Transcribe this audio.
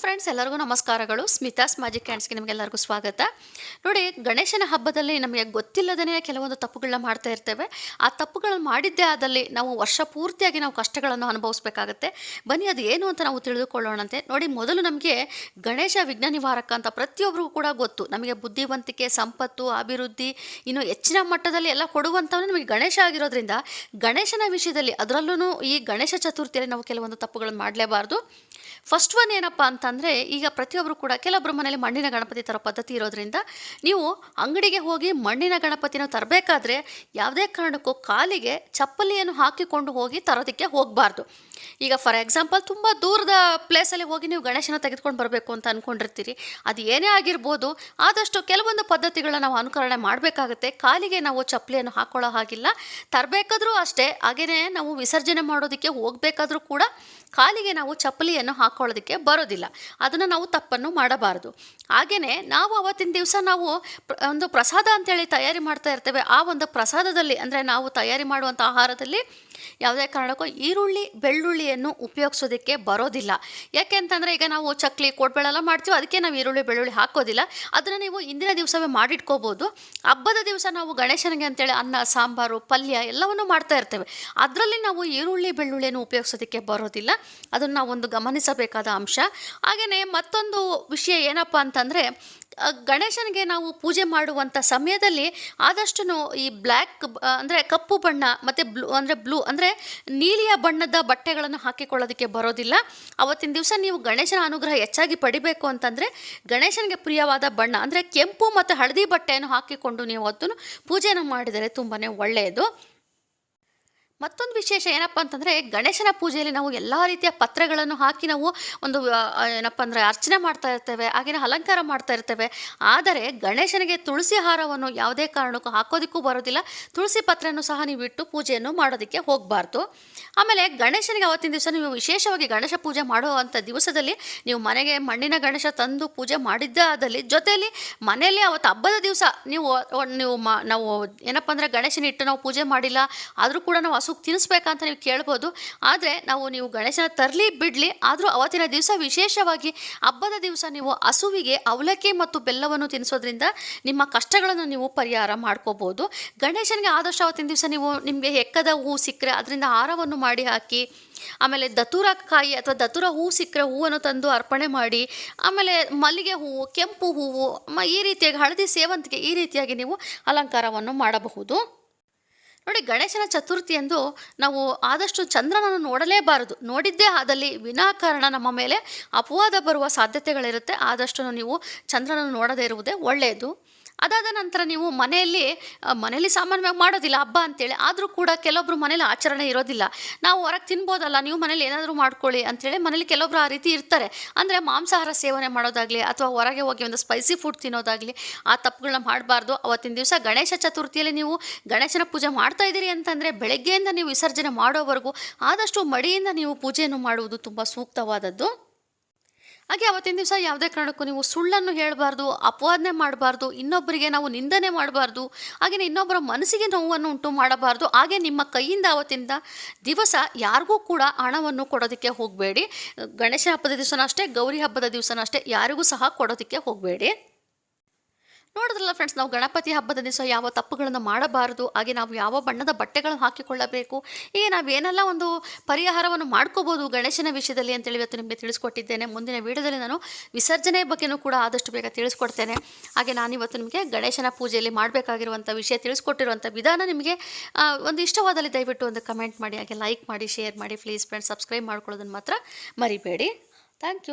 Friends ಎಲ್ಲರಿಗೂ ನಮಸ್ಕಾರಗಳು. Smitha's magic ಹ್ಯಾಂಡ್ಸ್ಗೆ ನಿಮಗೆಲ್ಲರಿಗೂ ಸ್ವಾಗತ. ನೋಡಿ, ಗಣೇಶನ ಹಬ್ಬದಲ್ಲಿ ನಮಗೆ ಗೊತ್ತಿಲ್ಲದೇ ಕೆಲವೊಂದು ತಪ್ಪುಗಳನ್ನ ಮಾಡ್ತಾ ಇರ್ತೇವೆ. ಆ ತಪ್ಪುಗಳನ್ನು ಮಾಡಿದ್ದೇ ಆದಲ್ಲಿ ನಾವು ವರ್ಷ ಪೂರ್ತಿಯಾಗಿ ನಾವು ಕಷ್ಟಗಳನ್ನು ಅನುಭವಿಸಬೇಕಾಗತ್ತೆ. ಬನ್ನಿ, ಅದು ಏನು ಅಂತ ನಾವು ತಿಳಿದುಕೊಳ್ಳೋಣಂತೆ. ನೋಡಿ, ಮೊದಲು ನಮಗೆ ಗಣೇಶ ವಿಘ್ನ ನಿವಾರಕ ಅಂತ ಪ್ರತಿಯೊಬ್ಬರಿಗೂ ಕೂಡ ಗೊತ್ತು. ನಮಗೆ ಬುದ್ಧಿವಂತಿಕೆ, ಸಂಪತ್ತು, ಅಭಿವೃದ್ಧಿ, ಇನ್ನು ಹೆಚ್ಚಿನ ಮಟ್ಟದಲ್ಲಿ ಎಲ್ಲ ಕೊಡುವಂಥವನ್ನು ನಮಗೆ ಗಣೇಶ ಆಗಿರೋದ್ರಿಂದ ಗಣೇಶನ ವಿಷಯದಲ್ಲಿ ಅದರಲ್ಲೂ ಈ ಗಣೇಶ ಚತುರ್ಥಿಯಲ್ಲಿ ನಾವು ಕೆಲವೊಂದು ತಪ್ಪುಗಳನ್ನು ಮಾಡಲೇಬಾರ್ದು. ಫಸ್ಟ್ ಒನ್ ಏನಪ್ಪ ಅಂತಂದರೆ ಈಗ ಪ್ರತಿಯೊಬ್ಬರು ಕೂಡ ಕೆಲವೊಬ್ಬರು ಮನೇಲಿ ಮಣ್ಣಿನ ಗಣಪತಿ ತರೋ ಪದ್ಧತಿ ಇರೋದ್ರಿಂದ ನೀವು ಅಂಗಡಿಗೆ ಹೋಗಿ ಮಣ್ಣಿನ ಗಣಪತಿನ ತರಬೇಕಾದ್ರೆ ಯಾವುದೇ ಕಾರಣಕ್ಕೂ ಕಾಲಿಗೆ ಚಪ್ಪಲಿಯನ್ನು ಹಾಕಿಕೊಂಡು ಹೋಗಿ ತರೋದಕ್ಕೆ ಹೋಗಬಾರ್ದು. ಈಗ ಫಾರ್ ಎಕ್ಸಾಂಪಲ್ ತುಂಬ ದೂರದ ಪ್ಲೇಸಲ್ಲಿ ಹೋಗಿ ನೀವು ಗಣೇಶನ ತೆಗೆದುಕೊಂಡು ಬರಬೇಕು ಅಂತ ಅಂದ್ಕೊಂಡಿರ್ತೀರಿ ಅದು ಏನೇ ಆಗಿರ್ಬೋದು, ಆದಷ್ಟು ಕೆಲವೊಂದು ಪದ್ಧತಿಗಳನ್ನ ನಾವು ಅನುಕರಣೆ ಮಾಡಬೇಕಾಗುತ್ತೆ. ಕಾಲಿಗೆ ನಾವು ಚಪ್ಪಲಿಯನ್ನು ಹಾಕೊಳ್ಳೋ ಹಾಗಿಲ್ಲ. ತರಬೇಕಾದ್ರೂ ಅಷ್ಟೇ ಹಾಗೆಯೇ ನಾವು ವಿಸರ್ಜನೆ ಮಾಡೋದಕ್ಕೆ ಹೋಗಬೇಕಾದ್ರೂ ಕೂಡ ಕಾಲಿಗೆ ನಾವು ಚಪ್ಪಲಿಯನ್ನು ಹಾಕೊಳ್ಳೋದಕ್ಕೆ ಬರೋದಿಲ್ಲ. ಅದನ್ನು ನಾವು ತಪ್ಪನ್ನು ಮಾಡಬಾರದು. ಹಾಗೆಯೇ ನಾವು ಅವತ್ತಿನ ದಿವಸ ನಾವು ಒಂದು ಪ್ರಸಾದ ಅಂತೇಳಿ ತಯಾರಿ ಮಾಡ್ತಾ ಇರ್ತೇವೆ. ಆ ಒಂದು ಪ್ರಸಾದದಲ್ಲಿ ಅಂದರೆ ನಾವು ತಯಾರಿ ಮಾಡುವಂಥ ಆಹಾರದಲ್ಲಿ ಯಾವುದೇ ಕಾರಣಕ್ಕೂ ಈರುಳ್ಳಿ, ಬೆಳ್ಳುಳ್ಳಿಯನ್ನು ಉಪಯೋಗಿಸೋದಕ್ಕೆ ಬರೋದಿಲ್ಲ. ಯಾಕೆ ಅಂತಂದರೆ ಈಗ ನಾವು ಚಕ್ಲಿ, ಕೋಡ್ಬೆಳೆಲ್ಲ ಮಾಡ್ತೀವಿ ಅದಕ್ಕೆ ನಾವು ಈರುಳ್ಳಿ, ಬೆಳ್ಳುಳ್ಳಿ ಹಾಕೋದಿಲ್ಲ. ಅದನ್ನು ನೀವು ಇಂದಿನ ದಿವಸವೇ ಮಾಡಿಟ್ಕೋಬೋದು. ಹಬ್ಬದ ದಿವಸ ನಾವು ಗಣೇಶನಿಗೆ ಅಂತೇಳಿ ಅನ್ನ, ಸಾಂಬಾರು, ಪಲ್ಯ ಎಲ್ಲವನ್ನು ಮಾಡ್ತಾ ಇರ್ತೇವೆ. ಅದರಲ್ಲಿ ನಾವು ಈರುಳ್ಳಿ, ಬೆಳ್ಳುಳ್ಳಿಯನ್ನು ಉಪಯೋಗಿಸೋದಕ್ಕೆ ಬರೋದಿಲ್ಲ. ಅದನ್ನು ಒಂದು ಗಮನಿಸಬೇಕಾದ ಅಂಶ. ಹಾಗೆಯೇ ಮತ್ತೊಂದು ವಿಷಯ ಏನಪ್ಪ ಅಂತಂದರೆ ಗಣೇಶನಿಗೆ ನಾವು ಪೂಜೆ ಮಾಡುವಂಥ ಸಮಯದಲ್ಲಿ ಆದಷ್ಟು ಈ ಬ್ಲ್ಯಾಕ್ ಅಂದರೆ ಕಪ್ಪು ಬಣ್ಣ ಮತ್ತು ಬ್ಲೂ, ಅಂದರೆ ಬ್ಲೂ, ಅಂದರೆ ನೀಲಿಯ ಬಣ್ಣದ ಬಟ್ಟೆಗಳನ್ನು ಹಾಕಿಕೊಳ್ಳೋದಕ್ಕೆ ಬರೋದಿಲ್ಲ. ಅವತ್ತಿನ ದಿವಸ ನೀವು ಗಣೇಶನ ಅನುಗ್ರಹ ಹೆಚ್ಚಾಗಿ ಪಡಿಬೇಕು ಅಂತಂದರೆ, ಗಣೇಶನಿಗೆ ಪ್ರಿಯವಾದ ಬಣ್ಣ, ಅಂದರೆ ಕೆಂಪು ಮತ್ತು ಹಳದಿ ಬಟ್ಟೆಯನ್ನು ಹಾಕಿಕೊಂಡು ನೀವು ಅದನ್ನು ಪೂಜೆಯನ್ನು ಮಾಡಿದರೆ ತುಂಬಾ ಒಳ್ಳೆಯದು. ಮತ್ತೊಂದು ವಿಶೇಷ ಏನಪ್ಪ ಅಂತಂದರೆ ಗಣೇಶನ ಪೂಜೆಯಲ್ಲಿ ನಾವು ಎಲ್ಲ ರೀತಿಯ ಪತ್ರಗಳನ್ನು ಹಾಕಿ ನಾವು ಒಂದು ಏನಪ್ಪ ಅಂದರೆ ಅರ್ಚನೆ ಮಾಡ್ತಾ ಇರ್ತೇವೆ ಹಾಗೆಯೇ ಅಲಂಕಾರ ಮಾಡ್ತಾ ಇರ್ತೇವೆ. ಆದರೆ ಗಣೇಶನಿಗೆ ತುಳಸಿ ಹಾರವನ್ನು ಯಾವುದೇ ಕಾರಣಕ್ಕೂ ಹಾಕೋದಕ್ಕೂ ಬರೋದಿಲ್ಲ. ತುಳಸಿ ಪತ್ರೆಯನ್ನು ಸಹ ನೀವು ಇಟ್ಟು ಪೂಜೆಯನ್ನು ಮಾಡೋದಕ್ಕೆ ಹೋಗಬಾರ್ದು. ಆಮೇಲೆ ಗಣೇಶನಿಗೆ ಅವತ್ತಿನ ದಿವಸ ನೀವು ವಿಶೇಷವಾಗಿ ಗಣೇಶ ಪೂಜೆ ಮಾಡುವಂಥ ದಿವಸದಲ್ಲಿ ನೀವು ಮನೆಗೆ ಮಣ್ಣಿನ ಗಣೇಶ ತಂದು ಪೂಜೆ ಮಾಡಿದ್ದಾದಲ್ಲಿ ಜೊತೆಯಲ್ಲಿ ಮನೆಯಲ್ಲಿ ಅವತ್ತು ಹಬ್ಬದ ದಿವಸ ನೀವು ನೀವು ನಾವು ಏನಪ್ಪ ಅಂದರೆ ಗಣೇಶನ ಇಟ್ಟು ನಾವು ಪೂಜೆ ಮಾಡಿಲ್ಲ, ಆದರೂ ಕೂಡ ನಾವು ಹಸುಗೆ ತಿನ್ನಿಸ್ಬೇಕಂತ ನೀವು ಕೇಳ್ಬೋದು. ಆದರೆ ನಾವು ನೀವು ಗಣೇಶನ ತರಲಿ ಬಿಡಲಿ, ಆದರೂ ಅವತ್ತಿನ ದಿವಸ ವಿಶೇಷವಾಗಿ ಹಬ್ಬದ ದಿವಸ ನೀವು ಹಸುವಿಗೆ ಅವಲಕ್ಕಿ ಮತ್ತು ಬೆಲ್ಲವನ್ನು ತಿನ್ನಿಸೋದ್ರಿಂದ ನಿಮ್ಮ ಕಷ್ಟಗಳನ್ನು ನೀವು ಪರಿಹಾರ ಮಾಡ್ಕೋಬೋದು. ಗಣೇಶನಿಗೆ ಆದಷ್ಟು ಅವತ್ತಿನ ದಿವಸ ನೀವು ನಿಮಗೆ ಹೆಕ್ಕದ ಹೂ ಸಿಕ್ಕರೆ ಅದರಿಂದ ಹಾರವನ್ನು ಮಾಡಿ ಹಾಕಿ, ಆಮೇಲೆ ದತುರ ಕಾಯಿ ಅಥವಾ ದತುರ ಹೂ ಸಿಕ್ಕರೆ ಹೂವನ್ನು ತಂದು ಅರ್ಪಣೆ ಮಾಡಿ, ಆಮೇಲೆ ಮಲ್ಲಿಗೆ ಹೂವು, ಕೆಂಪು ಹೂವು ಈ ರೀತಿಯಾಗಿ ಹಳದಿ ಸೇವಂತಿಗೆ ಈ ರೀತಿಯಾಗಿ ನೀವು ಅಲಂಕಾರವನ್ನು ಮಾಡಬಹುದು. ನೋಡಿ ಗಣೇಶನ ಚತುರ್ಥಿಯಂದು ನಾವು ಆದಷ್ಟು ಚಂದ್ರನನ್ನು ನೋಡಲೇಬಾರದು. ನೋಡಿದ್ದೇ ಆದಲ್ಲಿ ವಿನಾಕಾರಣ ನಮ್ಮ ಮೇಲೆ ಅಪವಾದ ಬರುವ ಸಾಧ್ಯತೆಗಳಿರುತ್ತೆ. ಆದಷ್ಟು ನೀವು ಚಂದ್ರನನ್ನು ನೋಡದೇ ಇರುವುದೇ ಒಳ್ಳೆಯದು. ಅದಾದ ನಂತರ ನೀವು ಮನೆಯಲ್ಲಿ ಮನೆಯಲ್ಲಿ ಸಾಮಾನ್ಯವಾಗಿ ಮಾಡೋದಿಲ್ಲ, ಹಬ್ಬ ಅಂತೇಳಿ. ಆದರೂ ಕೂಡ ಕೆಲವೊಬ್ರು ಮನೇಲಿ ಆಚರಣೆ ಇರೋದಿಲ್ಲ. ನಾವು ಹೊರಗೆ ತಿನ್ಬೋದಲ್ಲ, ನೀವು ಮನೇಲಿ ಏನಾದರೂ ಮಾಡ್ಕೊಳ್ಳಿ ಅಂತೇಳಿ ಮನೇಲಿ ಕೆಲವೊಬ್ರು ಆ ರೀತಿ ಇರ್ತಾರೆ. ಅಂದರೆ ಮಾಂಸಾಹಾರ ಸೇವನೆ ಮಾಡೋದಾಗಲಿ ಅಥವಾ ಹೊರಗೆ ಹೋಗಿ ಒಂದು ಸ್ಪೈಸಿ ಫುಡ್ ತಿನ್ನೋದಾಗಲಿ ಆ ತಪ್ಪುಗಳನ್ನ ಮಾಡಬಾರ್ದು. ಅವತ್ತಿನ ದಿವಸ ಗಣೇಶ ಚತುರ್ಥಿಯಲ್ಲಿ ನೀವು ಗಣೇಶನ ಪೂಜೆ ಮಾಡ್ತಾ ಇದ್ದೀರಿ ಅಂತಂದರೆ ಬೆಳಗ್ಗೆಯಿಂದ ನೀವು ವಿಸರ್ಜನೆ ಮಾಡೋವರೆಗೂ ಆದಷ್ಟು ಮಡಿಯಿಂದ ನೀವು ಪೂಜೆಯನ್ನು ಮಾಡುವುದು ತುಂಬ ಸೂಕ್ತವಾದದ್ದು. ಹಾಗೆ ಅವತ್ತಿನ ದಿವಸ ಯಾವುದೇ ಕಾರಣಕ್ಕೂ ನೀವು ಸುಳ್ಳನ್ನು ಹೇಳಬಾರ್ದು, ಅಪವಾದನೆ ಮಾಡಬಾರ್ದು, ಇನ್ನೊಬ್ಬರಿಗೆ ನಾವು ನಿಂದನೆ ಮಾಡಬಾರ್ದು, ಹಾಗೆಯೇ ಇನ್ನೊಬ್ಬರ ಮನಸ್ಸಿಗೆ ನೋವನ್ನು ಉಂಟು ಮಾಡಬಾರ್ದು, ಹಾಗೆ ನಿಮ್ಮ ಕೈಯಿಂದ ಅವತ್ತಿಂದ ದಿವಸ ಯಾರಿಗೂ ಕೂಡ ಹಣವನ್ನು ಕೊಡೋದಕ್ಕೆ ಹೋಗಬೇಡಿ. ಗಣೇಶ ಹಬ್ಬದ ದಿವಸನೂ ಅಷ್ಟೇ, ಗೌರಿ ಹಬ್ಬದ ದಿವಸನೂ ಅಷ್ಟೇ, ಯಾರಿಗೂ ಸಹ ಕೊಡೋದಕ್ಕೆ ಹೋಗಬೇಡಿ. ನೋಡಿದ್ರಲ್ಲ ಫ್ರೆಂಡ್ಸ್ ನಾವು ಗಣಪತಿ ಹಬ್ಬದ ದಿವಸ ಯಾವ ತಪ್ಪುಗಳನ್ನು ಮಾಡಬಾರದು, ಹಾಗೆ ನಾವು ಯಾವ ಬಣ್ಣದ ಬಟ್ಟೆಗಳನ್ನು ಹಾಕಿಕೊಳ್ಳಬೇಕು, ಹೀಗೆ ನಾವು ಏನೆಲ್ಲ ಒಂದು ಪರಿಹಾರವನ್ನು ಮಾಡ್ಕೋಬೋದು ಗಣೇಶನ ವಿಷಯದಲ್ಲಿ ಅಂತೇಳಿ ಇವತ್ತು ನಿಮಗೆ ತಿಳಿಸ್ಕೊಟ್ಟಿದ್ದೇನೆ. ಮುಂದಿನ ವಿಡಿಯೋದಲ್ಲಿ ನಾನು ವಿಸರ್ಜನೆ ಬಗ್ಗೆನೂ ಕೂಡ ಆದಷ್ಟು ಬೇಗ ತಿಳಿಸ್ಕೊಡ್ತೇನೆ. ಹಾಗೆ ನಾನು ಇವತ್ತು ನಿಮಗೆ ಗಣೇಶನ ಪೂಜೆಯಲ್ಲಿ ಮಾಡಬೇಕಾಗಿರುವಂಥ ವಿಷಯ ತಿಳಿಸ್ಕೊಟ್ಟಿರುವಂಥ ವಿಧಾನ ನಿಮಗೆ ಒಂದು ಇಷ್ಟವಾದಲ್ಲಿ ದಯವಿಟ್ಟು ಒಂದು ಕಮೆಂಟ್ ಮಾಡಿ, ಹಾಗೆ ಲೈಕ್ ಮಾಡಿ ಶೇರ್ ಮಾಡಿ ಪ್ಲೀಸ್ ಫ್ರೆಂಡ್ಸ್ ಸಬ್ಸ್ಕ್ರೈಬ್ ಮಾಡ್ಕೊಳ್ಳೋದನ್ನು ಮಾತ್ರ ಮರಿಬೇಡಿ. Thank you